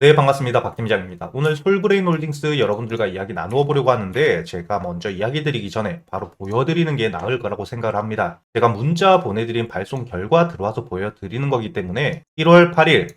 네, 반갑습니다. 박 팀장입니다. 오늘 솔브레인 홀딩스 여러분들과 이야기 나누어 보려고 하는데 제가 먼저 이야기 드리기 전에 바로 보여드리는 게 나을 거라고 생각을 합니다. 제가 문자 보내드린 발송 결과 들어와서 보여드리는 거기 때문에 1월 8일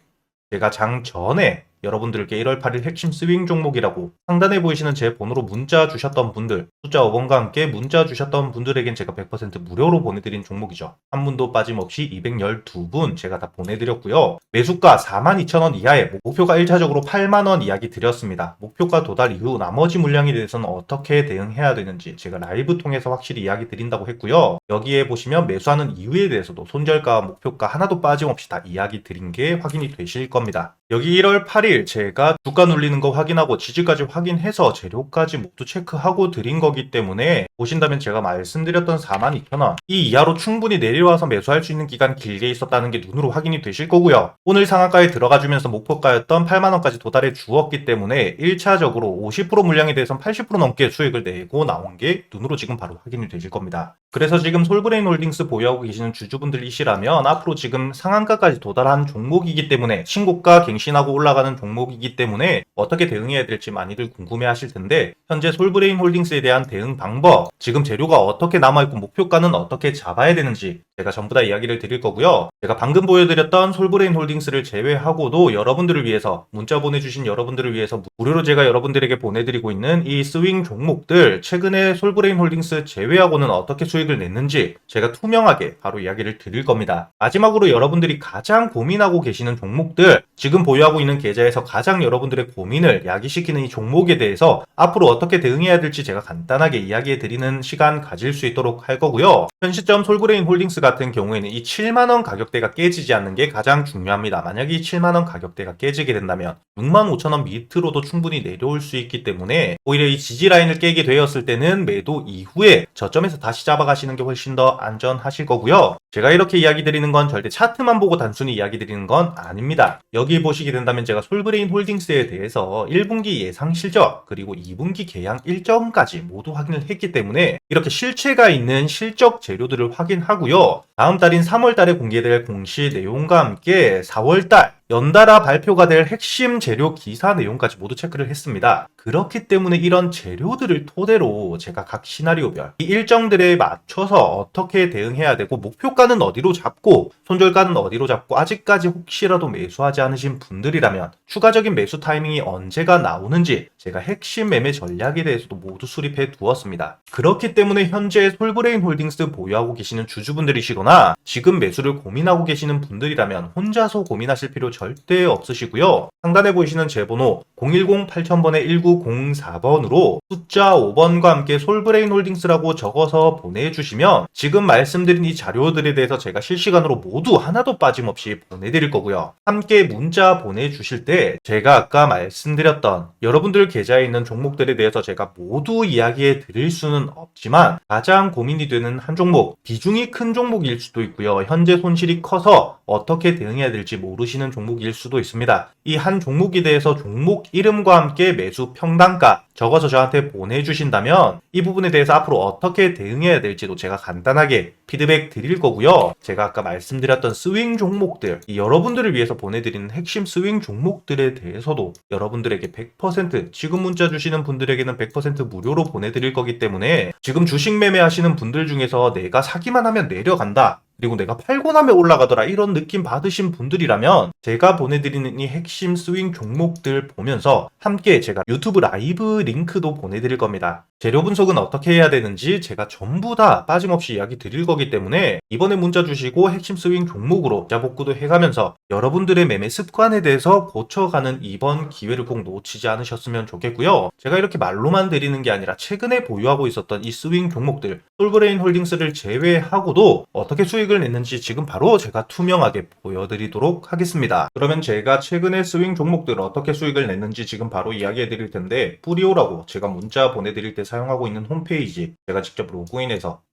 제가 장 전에 여러분들께 1월 8일 핵심 스윙 종목이라고 상단에 보이시는 제 번호로 문자 주셨던 분들 숫자 5번과 함께 문자 주셨던 분들에겐 제가 100% 무료로 보내드린 종목이죠. 한 분도 빠짐없이 212분 제가 다 보내드렸고요. 매수가 42,000원 이하에 목표가 1차적으로 8만원 이야기 드렸습니다. 목표가 도달 이후 나머지 물량에 대해서는 어떻게 대응해야 되는지 제가 라이브 통해서 확실히 이야기 드린다고 했고요. 여기에 보시면 매수하는 이유에 대해서도 손절가 목표가 하나도 빠짐없이 다 이야기 드린 게 확인이 되실 겁니다. 여기 1월 8일 제가 주가 눌리는 거 확인하고 지지까지 확인해서 재료까지 모두 체크하고 드린 거기 때문에 보신다면 제가 말씀드렸던 42,000원 이 이하로 충분히 내려와서 매수할 수 있는 기간 길게 있었다는 게 눈으로 확인이 되실 거고요. 오늘 상한가에 들어가 주면서 목표가였던 8만원까지 도달해 주었기 때문에 1차적으로 50% 물량에 대해서는 80% 넘게 수익을 내고 나온 게 눈으로 지금 바로 확인이 되실 겁니다. 그래서 지금 솔브레인 홀딩스 보유하고 계시는 주주분들이시라면 앞으로 지금 상한가까지 도달한 종목이기 때문에 신고가 갱신하고 올라가는 종목이기 때문에 어떻게 대응해야 될지 많이들 궁금해 하실 텐데 현재 솔브레인 홀딩스에 대한 대응 방법 지금 재료가 어떻게 남아있고 목표가는 어떻게 잡아야 되는지 제가 전부 다 이야기를 드릴 거고요. 제가 방금 보여드렸던 솔브레인 홀딩스를 제외하고도 여러분들을 위해서 문자 보내주신 여러분들을 위해서 무료로 제가 여러분들에게 보내드리고 있는 이 스윙 종목들 최근에 솔브레인 홀딩스 제외하고는 어떻게 수익을 냈는지 제가 투명하게 바로 이야기를 드릴 겁니다. 마지막으로 여러분들이 가장 고민하고 계시는 종목들 지금 보유하고 있는 계좌에서 가장 여러분들의 고민을 야기시키는 이 종목에 대해서 앞으로 어떻게 대응해야 될지 제가 간단하게 이야기해 드리는 시간 가질 수 있도록 할 거고요. 현 시점 솔브레인 홀딩스 같은 경우에는 이 7만원 가격대가 깨지지 않는 게 가장 중요합니다. 만약에 이 7만원 가격대가 깨지게 된다면 6만 5천원 밑으로도 충분히 내려올 수 있기 때문에 오히려 이 지지 라인을 깨게 되었을 때는 매도 이후에 저점에서 다시 잡아가시는 게 훨씬 더 안전하실 거고요. 제가 이렇게 이야기 드리는 건 절대 차트만 보고 단순히 이야기 드리는 건 아닙니다. 여기 보시게 된다면 제가 솔브레인 홀딩스에 대해서 1분기 예상 실적 그리고 2분기 계양 일정까지 모두 확인을 했기 때문에 이렇게 실체가 있는 실적 재료들을 확인하고요. 다음 달인 3월 달에 공개될 공시 내용과 함께 4월 달 연달아 발표가 될 핵심 재료 기사 내용까지 모두 체크를 했습니다. 그렇기 때문에 이런 재료들을 토대로 제가 각 시나리오별 이 일정들에 맞춰서 어떻게 대응해야 되고 목표가는 어디로 잡고 손절가는 어디로 잡고 아직까지 혹시라도 매수하지 않으신 분들이라면 추가적인 매수 타이밍이 언제가 나오는지 제가 핵심 매매 전략에 대해서도 모두 수립해 두었습니다. 그렇기 때문에 현재 솔브레인 홀딩스 보유하고 계시는 주주분들이시거나 지금 매수를 고민하고 계시는 분들이라면 혼자서 고민하실 필요 절대 없으시고요. 상단에 보이시는 제 번호 010-8000번에 1904번으로 숫자 5번과 함께 솔브레인 홀딩스라고 적어서 보내주시면 지금 말씀드린 이 자료들에 대해서 제가 실시간으로 모두 하나도 빠짐없이 보내드릴 거고요. 함께 문자 보내주실 때 제가 아까 말씀드렸던 여러분들 계좌에 있는 종목들에 대해서 제가 모두 이야기해 드릴 수는 없지만 가장 고민이 되는 한 종목, 비중이 큰 종목일 수도 있고요. 현재 손실이 커서 어떻게 대응해야 될지 모르시는 종목일 수도 있습니다. 이 한 종목에 대해서 종목 이름과 함께 매수 평 단가 적어서 저한테 보내주신다면 이 부분에 대해서 앞으로 어떻게 대응해야 될지도 제가 간단하게 피드백 드릴 거고요. 제가 아까 말씀드렸던 스윙 종목들, 이 여러분들을 위해서 보내드리는 핵심 스윙 종목들에 대해서도 여러분들에게 100% 지금 문자 주시는 분들에게는 100% 무료로 보내드릴 거기 때문에 지금 주식 매매하시는 분들 중에서 내가 사기만 하면 내려간다. 그리고 내가 팔고 나면 올라가더라 이런 느낌 받으신 분들이라면 제가 보내드리는 이 핵심 스윙 종목들 보면서 함께 제가 유튜브 라이브 링크도 보내드릴 겁니다. 재료 분석은 어떻게 해야 되는지 제가 전부 다 빠짐없이 이야기 드릴 거기 때문에 이번에 문자 주시고 핵심 스윙 종목으로 자복구도 해가면서 여러분들의 매매 습관에 대해서 고쳐가는 이번 기회를 꼭 놓치지 않으셨으면 좋겠고요. 제가 이렇게 말로만 드리는 게 아니라 최근에 보유하고 있었던 이 스윙 종목들 솔브레인 홀딩스를 제외하고도 어떻게 수익 을 냈는지 지금 바로 제가 투명하게 보여드리도록 하겠습니다. 그러면 제가 최근에 스윙 종목들 어떻게 수익을 냈는지 지금 바로 이야기해 드릴 텐데 뿌리오라고 제가 문자 보내드릴 때 사용하고 있는 홈페이지 제가 직접 로그인해서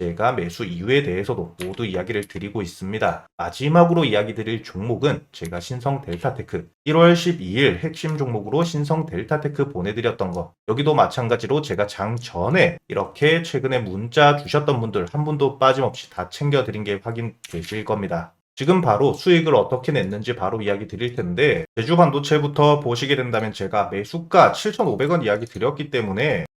제가 매수 이유에 대해서도 모두 이야기를 드리고 있습니다. 마지막으로 이야기 드릴 종목은 제가 신성 델타테크 1월 12일 핵심 종목으로 신성 델타테크 보내드렸던 거 여기도 마찬가지로 제가 장 전에 이렇게 최근에 문자 주셨던 분들 한 분도 빠짐없이 다 챙겨드린 게 확인되실 겁니다. 지금 바로 수익을 어떻게 냈는지 바로 이야기 드릴 텐데 제주 반도체부터 보시게 된다면 제가 매수가 7,500원 이야기 드렸기 때문에